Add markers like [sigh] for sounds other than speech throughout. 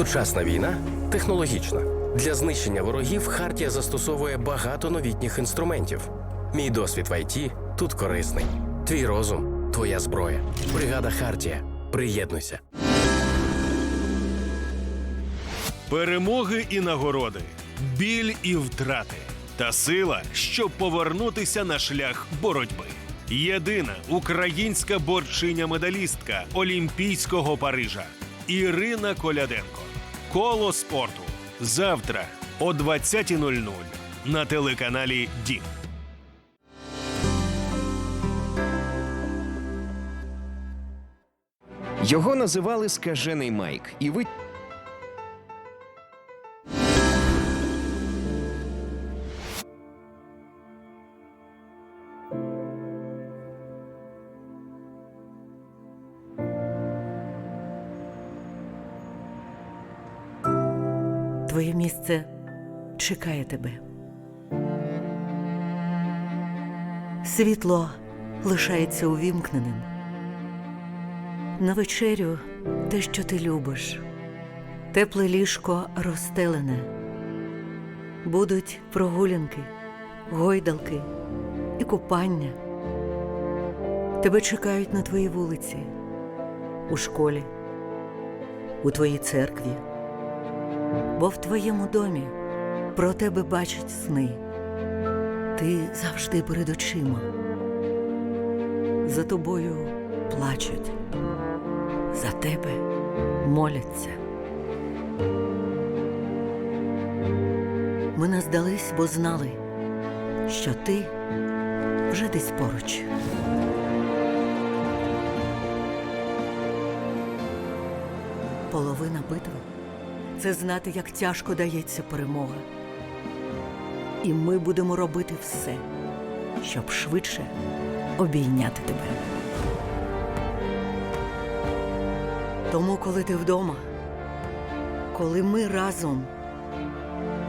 Сучасна війна технологічна. Для знищення ворогів Хартія застосовує багато новітніх інструментів. Мій досвід в ІТ тут корисний. Твій розум, твоя зброя. Бригада Хартія. Приєднуйся. Перемоги і нагороди, біль і втрати та сила, щоб повернутися на шлях боротьби. Єдина українська борчиня-медалістка Олімпійського Парижа Ірина Коляденко. Коло спорту. Завтра о 20.00 на телеканалі Дім. Його називали скажений Майк, і ви Твоє місце чекає тебе. Світло лишається увімкненим. На вечерю те, що ти любиш, тепле ліжко розстелене. Будуть прогулянки, гойдалки і купання. Тебе чекають на твоїй вулиці, у школі, у твоїй церкві бо в твоєму домі про тебе бачать сни. Ти завжди перед очима. За тобою плачуть, за тебе моляться. Ми не здались, бо знали, що ти вже десь поруч. Половина битви це знати, як тяжко дається перемога. І ми будемо робити все, щоб швидше обійняти тебе. Тому, коли ти вдома, коли ми разом,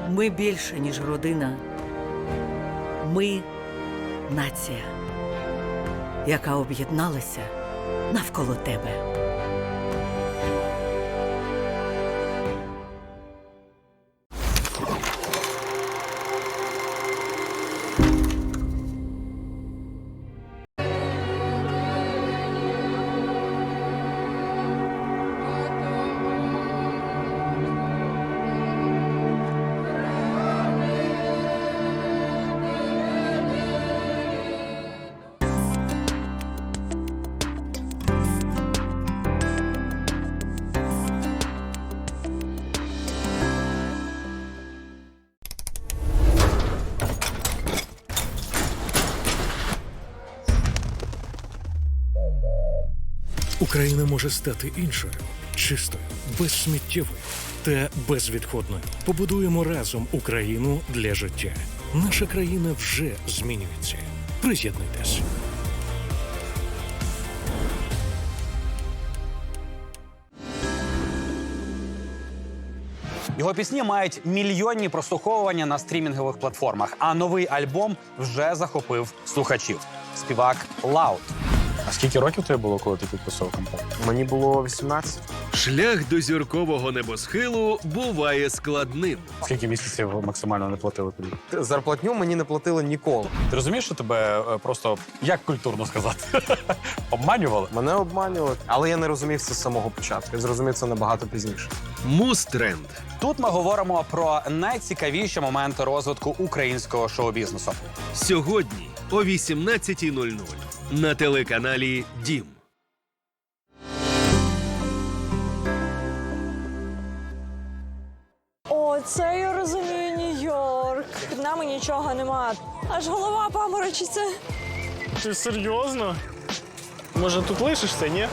ми більше, ніж родина. Ми нація, яка об'єдналася навколо тебе. Україна може стати іншою, чистою, безсміттєвою та безвідходною. Побудуємо разом Україну для життя. Наша країна вже змінюється. Приєднуйтесь. Його пісні мають мільйонні прослуховування на стрімінгових платформах, а новий альбом вже захопив слухачів. Співак Лаут. А скільки років тобі було, коли ти підписав контракт? Мені було 18. Шлях до зіркового небосхилу буває складним. Скільки місяців максимально не платили тобі? Зарплатню мені не платили ніколи. Ти розумієш, що тебе е, просто як культурно сказати? [laughs] Обманювали? Мене обманювали, але я не розумів це з самого початку. Я зрозумів це набагато пізніше. Мустренд. Тут ми говоримо про найцікавіші моменти розвитку українського шоу-бізнесу. Сьогодні о 18.00 на телеканалі Дім. О, це я розумію Нью-Йорк. Під нами нічого нема. Аж голова паморочиться. Ти серйозно? Може, тут лишишся, ні?